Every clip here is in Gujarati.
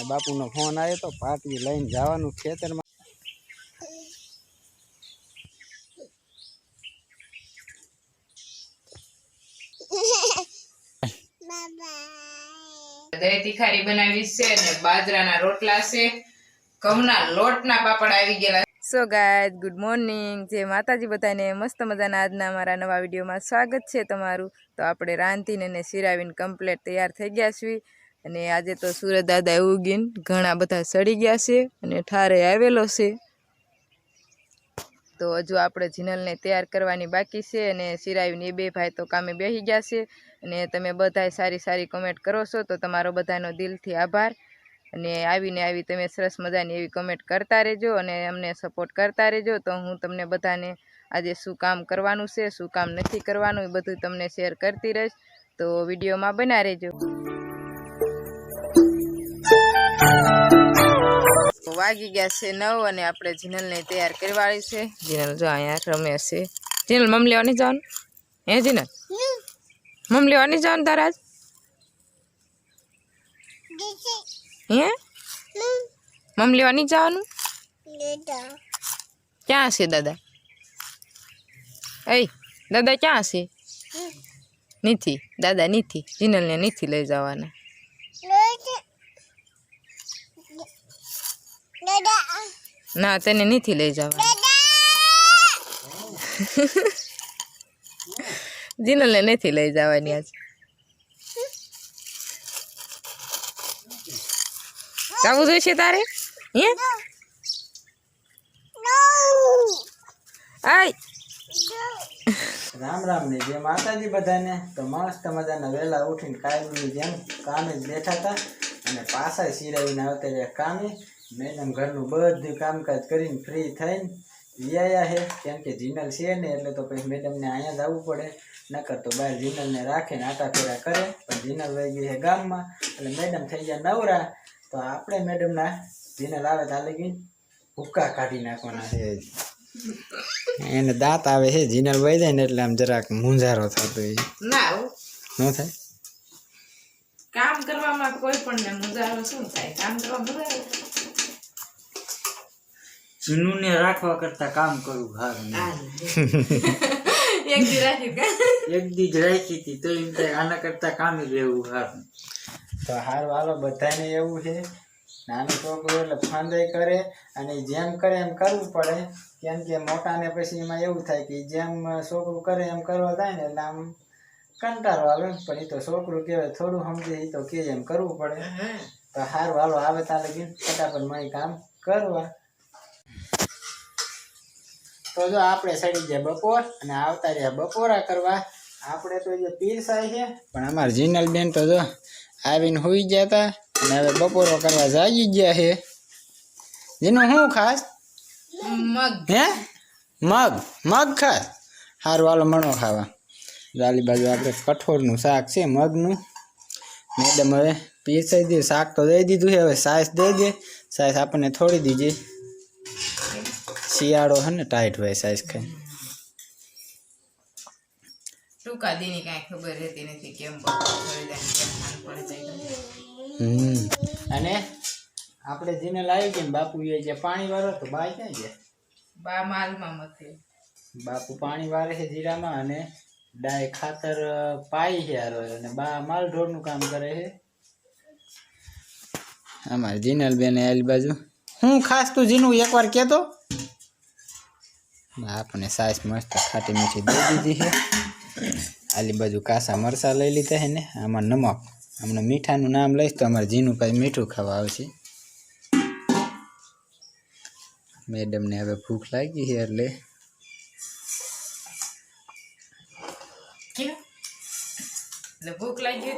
અને બાપુનો ફોન આવ્યો તો પાટી લઈને જવાનું ખેતરમાં. દહીં તીખારી બનાવી છે અને બાજરાના રોટલા છે. ઘઉંના લોટના પાપડ આવી ગયેલા સો ગાય ગુડ મોર્નિંગ જે માતાજી બધાને. મસ્ત મજાના આજના મારા નવા વિડીયોમાં સ્વાગત છે તમારું. તો આપણે રાંધીને અને સિરાવીને કમ્પ્લેટ તૈયાર થઈ ગયા છીએ. અને આજે તો સુરત દાદા ઉગીને ઘણા બધા સડી ગયા છે અને ઠારે આવેલો છે. તો હજુ આપણે જીનલને તૈયાર કરવાની બાકી છે અને સિરાવીને એ બે ભાઈ તો કામે બેસી ગયા છે. અને તમે બધાય સારી સારી કમેન્ટ કરો છો તો તમારો બધાનો દિલથી આભાર. અને આવીને આવી તમે સરસ મજાની એવી કમેન્ટ કરતા રહેજો અને અમને સપોર્ટ કરતા રહેજો. તો હું તમને બધાને આજે શું કામ કરવાનું છે, શું કામ નથી કરવાનું એ બધું તમને શેર કરતી રહીશ. તો વિડીયોમાં બના રહેજો. વાગી ગયા છે નવ અને આપણે જીનલને તૈયાર કરવાળી છે. જીનલ જો અહીંયા રમે છે. જીનલ મમ લેવાની જવાનું હે જીનલ? મમ લેવાની જવાનું તારા હે? મમ લેવાની જવાનું? ક્યાં છે દાદા? એ દાદા ક્યાં છે? નીથી દાદા નીથી જીનલને નીથી લઈ જવાના. ના, તેને નથી લઈ જવાના. જીનલને નથી લઈ જવાની આજ. જવું જોઈશે તારે? હે? રામ રામ ને જે માતાજી બધાને, તો મસ્ત મજાના વહેલા ઉઠીને કાયમની જેમ કામે જ બેઠા હતા અને પાછા સિરાવીને આવતા રહ્યા કામે. મેડમ ઘરનું બધું કામકાજ કરીને ફ્રી થઈને વ્યાયા છે. કેમ કે જીનલ છે ને એટલે તો પછી મેડમને અહીંયા જ આવવું પડે. નકર તો બહાર જીનલને રાખે ને આટા ફેરા કરે. પણ જીનલ વહી ગઈ છે ગામમાં એટલે મેડમ થઈ ગયા નવરા. તો આપણે મેડમના જીનલ આવે ત્યાં ગઈ ભૂક્કા કાઢી નાખવાના છે. એને દાંત આવે છે જીનલ વહી જાય ને એટલે આમ જરાક મૂંઝારો થતો હોય. ના ન થાય? કામ કરવામાં કોઈ પણ ને શું થાય? કામ કરવા મુજારો ચીનુને રાખવા કરતા કામ કરવું સારું એક દી રાખી એક દી જ રાખી હતી તો એમ આના કરતા જ રહેવું સારું તો હાર હાલો બધાને એવું છે નાનું છોકરું એટલે ફંદાઈ કરે અને જેમ કરે એમ કરવું પડે. કેમ કે મોટાને પછી એમાં એવું થાય કે જેમ છોકરું કરે એમ કરવા થાય ને એટલે આમ કંટાળો આવે. પણ એ તો છોકરું કહેવાય થોડું સમજે એ તો કે એમ કરવું પડે. તો હારું હાલો આવે તાલે લગી ફટાફટ મળી કામ કરવા. તો જો આપણે સડી ગયા બપોર અને આવતા રહ્યા બપોરા કરવા આપણે તો જે પીરસાય છે. પણ અમારા જીનલ બેન તો જો આવીને હોઈ ગયા હતા અને હવે બપોરો કરવા જાગી ગયા છે. જેનું શું ખાસ? મગ. હે? મગ? મગ ખાસ? સારું વાલો મણો ખાવા. જાલી બાજુ આપણે કઠોળનું શાક છે મગનું. મેડમ હવે પીરસાઈ દે શાક તો દઈ દીધું છે હવે સાસ દઈ દે. સાસ આપણને થોડી દીજે શિયાળો છે ને ટાઈટ હોય સાઈઝ કઈ ટૂંકા દીની કાંઈ ખબર રહેતી નથી કેમ હમ. અને આપણે જીને લાવી ગયા ને બાપુ એ જે પાણી વાળો તો બા ક્યાં છે બા માલમાં મથે. બાપુ પાણી વારે છે જીરામાં અને ડાય ખાતર પાઈ છે હારો અને બા માલ ઢોરનું કામ કરે છે. અમારે જીનલ બેન આલી બાજુ. હું ખાસ તું જીનું એકવાર કહેતો આપણે સાસ મસ્ત ખાટી મીઠી દઈ દીધી છે. આલી બાજુ કાસા મરસા લઈ લીધા છે ને આમાં નમક હમણાં મીઠાનું નામ લઈશ તો અમારે ઝીનું કાંઈ મીઠું ખાવા આવશે. મેડમને હવે ભૂખ લાગી છે એટલે ભૂખ લાગી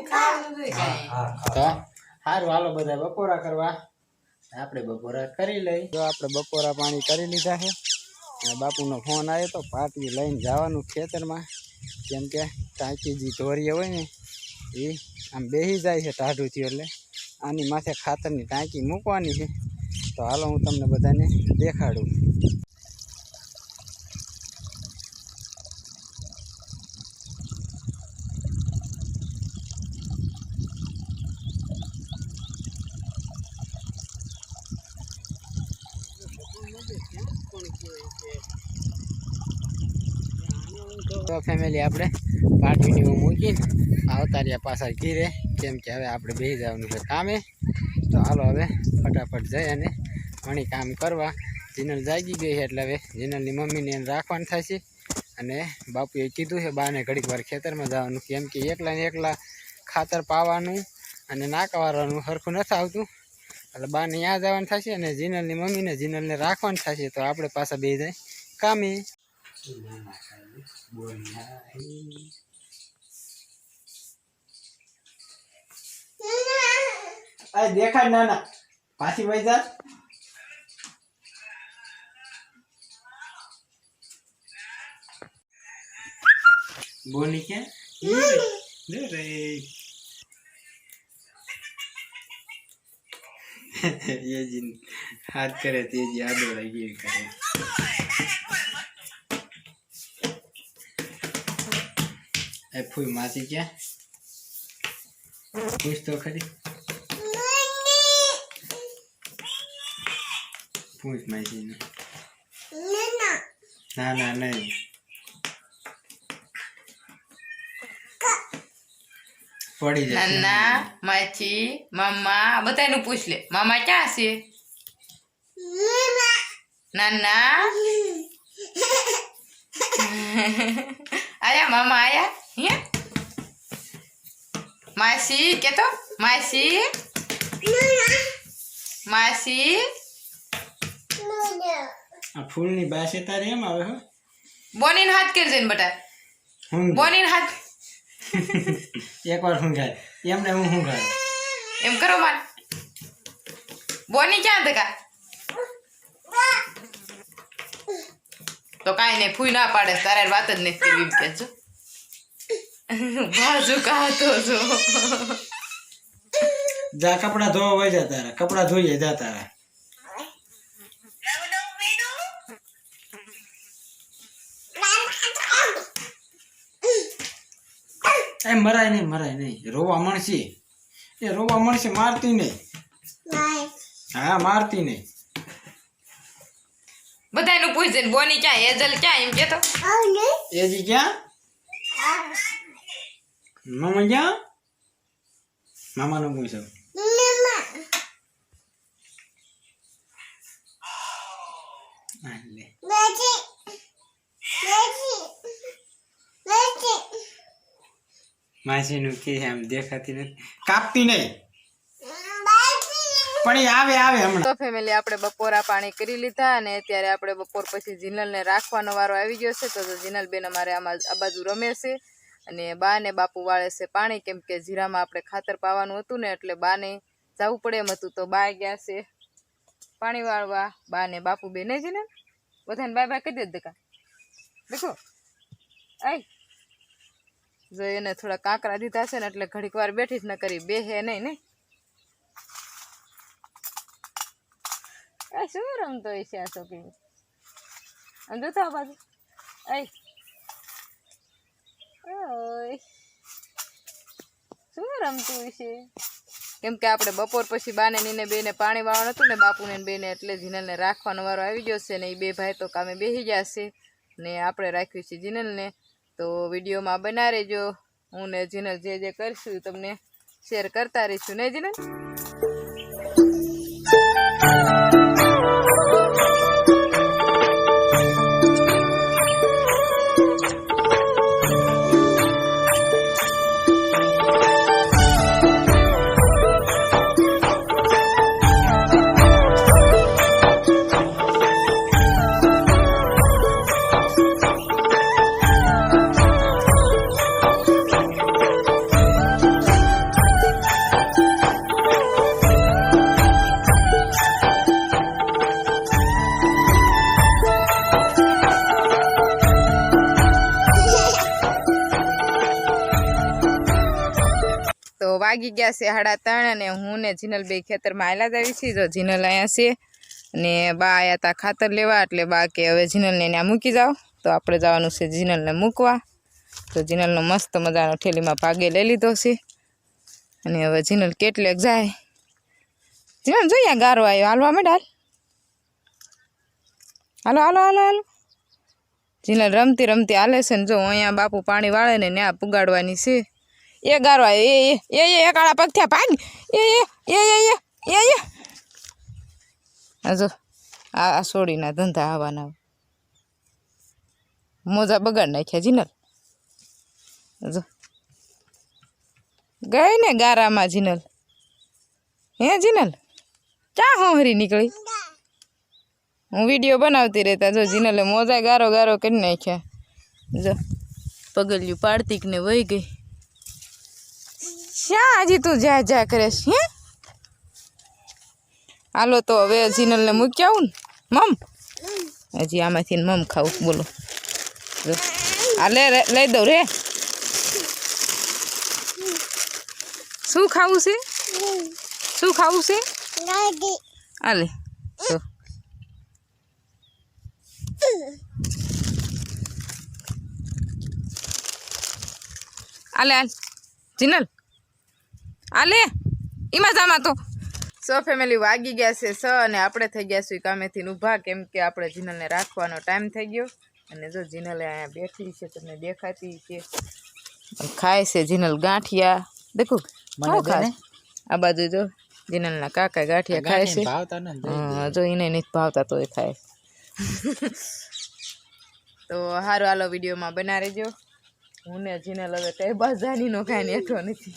સારું હાલો બધા બપોરા કરવા. આપણે બપોરા કરી લઈ. જો આપણે બપોરા પાણી કરી લીધા છે. અને બાપુનો ફોન આવ્યો તો પાટી લઈને જવાનું ખેતરમાં. કેમ કે ટાંકી જે ધોરીએ હોય ને, એ આમ બેસી જાય છે ટાઢુંથી એટલે. આની માથે ખાતરની ટાંકી મૂકવાની છે. તો હાલો હું તમને બધાને દેખાડું. તો ફેમિલી આપણે પાર્ટીની હું મૂકીને આવતા રહ્યા પાછા ઘીરે. કેમ કે હવે આપણે બે જવાનું છે કામે. તો હાલો હવે ફટાફટ જઈ અને ઘણી કામ કરવા. જીનલ જાગી ગઈ છે એટલે હવે જીનલની મમ્મીને એને રાખવાનું થશે. અને બાપુએ કીધું છે બાને ઘડીક વાર ખેતરમાં જવાનું. કેમ કે એકલા ને એકલા ખાતર પાવાનું અને નાખવાનું સરખું નથી આવતું. એટલે બાને ત્યાં જવાનું થશે અને જીનલની મમ્મીને જીનલને રાખવાનું થશે. તો આપણે પાછા બે જાય કામે. આ દેખાડ ના ના પાછી વઈ જા બોની કે લે રે ये जिन हाथ करे ते जी आदो लगी करे અરે ફૂઈ માસી ક્યાં પૂછ તો ખરી. પૂછ માસીને. ના ના નહીં. પડી જાય નાના માછી મમ્મા બધાનું પૂછ લે. મામા ક્યાં છે નાના? આયા મામા આયા? માસી કેતો માસી માસી આ ફૂલની બાસે તારે એમ આવે હો? બોનીને હાથ કરજે ને બટા. હું બોનીને હાથ. એકવાર હુંઘાય એમને હું હુંઘાય એમ કરો માર. બોની ક્યાં ધકા તો કાંઈ નહીં ફૂઈ ના પાડે તારે વાત જ નથી કરવી કે છો. બાજુ કાતો છો જા. કપડા ધોવા વઈ જા તારા. કપડા ધોઈએ જા તારા. એ મરાય નહીં મરાય નહીં. રોવા મળશે. એ રોવા મળશે મારતી નહીં. હા મારતી નહીં. બધાનું પૂછજે બોની ક્યાં એજલ ક્યાં એમ કેતો? એ જી ક્યાં મામા ક્યાં મામાનું Lagi. Lagi. લે માસીનું કે આમ દેખાતી નથી કાપતી નહીં પણ આવે આવે હમણાં તો ફેમિલી આપણે બપોરા પાણી કરી લીધા અને અત્યારે આપણે બપોર પછી જીનલને રાખવાનો વારો આવી ગયો છે. તો જીનલ બેન અમારે આમાં આ બાજુ રમે છે. અને બા ને બાપુ વાળે છે પાણી, કેમ કે જીરામાં આપણે ખાતર પાવાનું હતું ને, એટલે બાને જવું પડે એમ હતું. તો બા ગયા છે પાણી વાળવા. બા ને બાપુ બે ને, બધાને બાય બાય કહી દે દકા દેખો. આય. જો એને થોડા કાંકરા દીધા છે ને, એટલે ઘડીક વાર બેઠી જ ન કરી. બે હે નહીં ને. શું રમતો છે આ છોકરી? આમ જોતા બાજુ ઓય શું રમતું છે કેમ કે આપણે બપોર પછી બાને, નીને, બેને પાણી વાળવાનું હતું ને, બાપુને બેને એટલે જીનલને રાખવાનો વારો આવી ગયો છે ને એ બે ભાઈ તો કામે બેસી જશે ને આપણે રાખ્યું છે જીનલને. તો વિડીયોમાં બના રહેજો હું ને જીનલ જે જે કરીશું તમને શેર કરતા રહીશું. ને જીનલ? તો વાગી ગયા છે સાડા ત્રણ અને હું ને જીનલભાઈ ખેતરમાં આયલા જ આવી છીએ. જો જીનલ અહીંયા છે અને બા આયા હતા ખાતર લેવા, એટલે બા કે હવે જીનલને ત્યાં મૂકી જાઓ. તો આપણે જવાનું છે જીનલને મૂકવા. તો જીનલનો મસ્ત મજાનો ઠેલીમાં ભાગે લઈ લીધો છે. અને હવે જીનલ કેટલેક જાય. જીનલ જોઈએ ગારો આવ્યો હાલવા મેડાલ હાલો હાલો હાલો હાલો. જીનલ રમતી રમતી હાલે છે ને જો અહીંયા બાપુ પાણી વાળે ને ત્યાં પુગાડવાની છે. એ ગારો એ એ એ એ કાળા પગ થયા ભાગ એ એ એ એ એ એ એ. આ સોડીના ધંધા આવવાના. મોજા બગાડ નાખ્યા જીનલ. જો. ગઈ ને ગારામાં જીનલ. હે જીનલ? ક્યાં હોહરી નીકળી? હું વીડિયો બનાવતી રહેતા જો જીનલે મોજા ગારો ગારો કરી નાખ્યા. જો, પગલિયું પાડતીક ને વહી ગઈ. શ્યાં હજી તું જા જા કરેશ, હે? હાલો તો હવે જીનલને મૂકી આવું ને. મમ. હજી આમાંથી મમ ખાવું. બોલો. આ લે લઈ દઉં, રે. શું ખાવું છે? શું ખાવું છે? આલે તો આલે આલ જીનલ આલે એમાં જામાં તો. સો ફેમિલી વાગી ગયા છે સ અને આપણે થઈ ગયા છીએ કામેથી ઊભા કેમ કે આપણે જીનલને રાખવાનો ટાઈમ થઈ ગયો. અને જો જીનલે અહીંયા બેઠી છે તમને દેખાતી છે ખાય છે જીનલ ગાંઠિયા. દેખો મને ખાય? આ બાજુ જો જીનલના કાકા ગાંઠિયા ખાય છે. ભાવતા ને હા, જો એને નથી ભાવતા તો એ ખાય. તો હારો હાલો વિડીયોમાં બના રહેજો હું ને જીનલ હવે કઈ બાજાની નો ખાય ને એટલો નથી.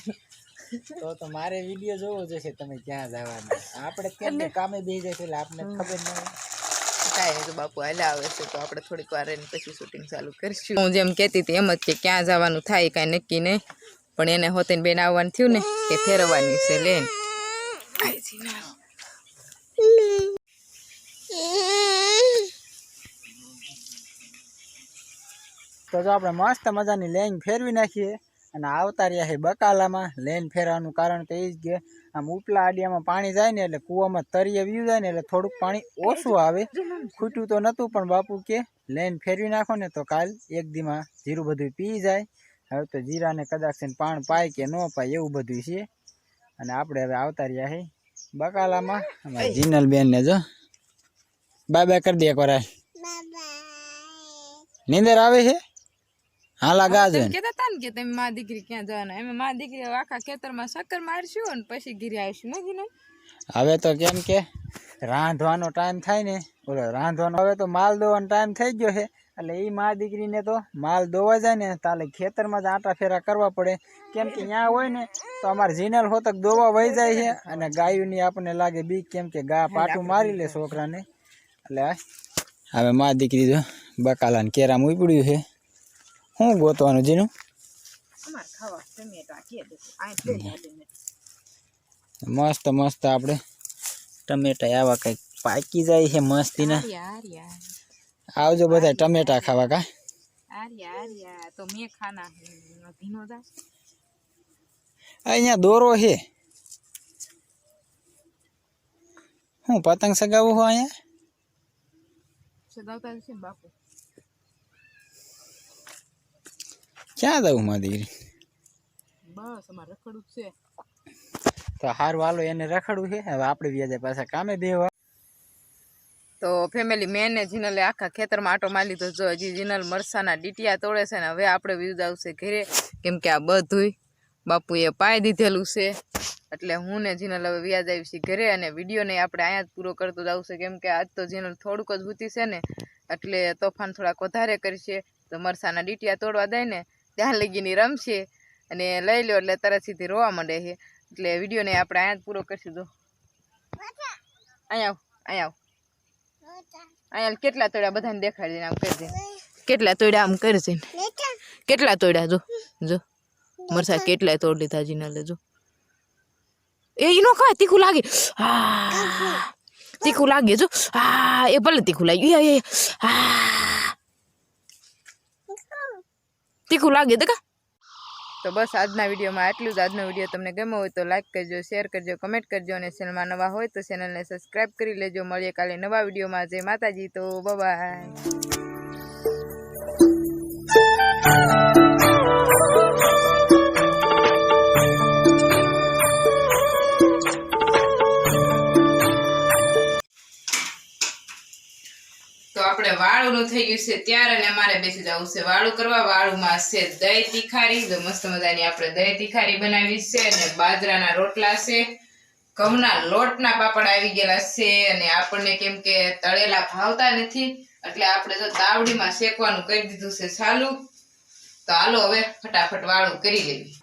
તો તો મારે વીડિયો જોવો જશે તમે ક્યાં જવાના. આપણે કેમ કે કામે બેસી જાય એટલે આપને ખબર ન કાંઈ તો બાપુ હાલ્યા આવે છે તો આપણે થોડીક વાર એને પછી શૂટિંગ ચાલુ કરીશું. હું જેમ કહેતી હતી એમ જ કે ક્યાં જવાનું થાય કાંઈ નક્કી નહીં. પણ એને હોતીને બેન આવવાનું થયું ને કે ફેરવવાની છે લેન તો જો આપણે મસ્ત મજાની લેન ફેરવી નાખીએ. અને આવતા રહ્યા છે બકાલામાં. લેન ફેરવાનું કારણ તો એ જ કે આમ ઉપલા આડિયામાં પાણી જાય ને એટલે કૂવામાં તરીએ વ્યૂ જાય ને એટલે થોડુંક પાણી ઓછું આવે. ખૂટ્યું તો નહોતું પણ બાપુ કે લેન ફેરવી નાખો ને તો કાલ એક દીમાં જીરું બધું પી જાય. હવે તો જીરાને કદાચ પાણ પાય કે ન પાય એવું બધું છે. અને આપણે હવે આવતા રહ્યા છે બકાલામાં. અમારા જીનલ બેન ને જો. બાય બાય કરી દે એક વાર હાલ. નીંદર આવે છે? હાલા ગાજો તમે કહેતા તા ને કે તમે મા દીકરી ક્યાં જવાના? એમ મા દીકરી આખા ખેતરમાં ચક્કર મારશું અને પછી ઘીરે આવીશું ને જીનલ હવે તો કેમ કે રાંધવાનો ટાઈમ થાય ને બોલો રાંધવાનો હવે તો માલ દોવાનો ટાઈમ થઈ ગયો છે. એટલે એ મા દીકરીને તો માલ દોવા જાય ને તાલે ખેતરમાં જ આટા ફેરા કરવા પડે. કેમ કે ત્યાં હોય ને તો અમારે જીનલ હોતક દોવા વહી જાય છે અને ગાયુની આપણને લાગે બીક. કેમ કે ગા પાટું મારી લે છોકરાને. એટલે હવે મા દીકરી જો બકાલાને કેરામ ઉપડ્યું છે. શું ગોતવાનું જીનું? મસ્ત મસ્ત આપણે ટમેટા આવા કંઈક પાકી જાય છે મસ્તીના. યાર યાર આવજો બધા ટમેટા ખાવા કા? હે અહીંયા દોરો છે. હું પતંગ સગાવું હું અહીંયા? સગાવતા છે બાપુ? ક્યાં જવું મારી દીકરી? બસ અમારે રખડું છે. તો હારું હાલો એને રખડવું છે. હવે આપણે વ્યાજે પાછા કામે બેવા તો ફેમિલી મેં ને જીનલે આખા ખેતરમાં આટો મારી લીધો. જો હજી જીનલ મરસાના ડીટિયા તોડે છે ને હવે આપણે વ્યૂઝ આવશે ઘરે. કેમ કે આ બધુંય બાપુએ પાઈ દીધેલું છે. એટલે હું ને જીનલ હવે વ્યાજ આવી છે ઘરે અને વિડીયોને આપણે અહીંયા જ પૂરો કરતો જ આવશે. કેમ કે આજ તો જીનલ થોડુંક જ હૂતી છે ને એટલે તોફાન થોડાક વધારે કરશે. તો મરસાના ડીટિયા તોડવા દે ને ત્યાં લગીની રમશે અને લઈ લો એટલે તરત રોવા માંડે છે. એટલે વિડીયોને આપણે અહીંયા જ પૂરો કરશું તો અહીંયા આવ અહીંયા આવ. અહીંયા કેટલા તોડ્યા બધાને દેખાડી આમ કરજે કેટલા તોડ્યા આમ કરજે કેટલા તોડ્યા જો જો. મરસા કેટલા તોડ લીધા લેજો એ ઈનો ખા તીખું લાગે. હા તીખું લાગે જો. હા એ ભલે તીખું લાગ્યું. હા તીખું લાગે તો કા? તો બસ આજના વિડીયોમાં આટલું જ. આજનો વીડિયો તમને ગમ્યો હોય તો લાઈક કરજો શેર કરજો કમેન્ટ કરજો અને ચેનલમાં નવા હોય તો ચેનલને સબસ્ક્રાઈબ કરી લેજો. મળીએ કાલે નવા વિડીયોમાં. જય માતાજી. તો બાય આપણે વાળું થઈ ગયું છે, ત્યાર અને અમારે બેસી જવું છે. વાળું કરવા વાળુમાં છે દહીં તીખારી મસ્ત મજાની આપણે દહીં તીખારી બનાવી છે અને બાજરાના રોટલા છે. ઘઉંના લોટના પાપડ આવી ગયેલા છે અને આપણને કેમ કે તળેલા ભાવતા નથી, એટલે આપણે જો તાવડીમાં શેકવાનું કરી દીધું છે ચાલુ. તો હાલો હવે ફટાફટ વાળું કરી લેવી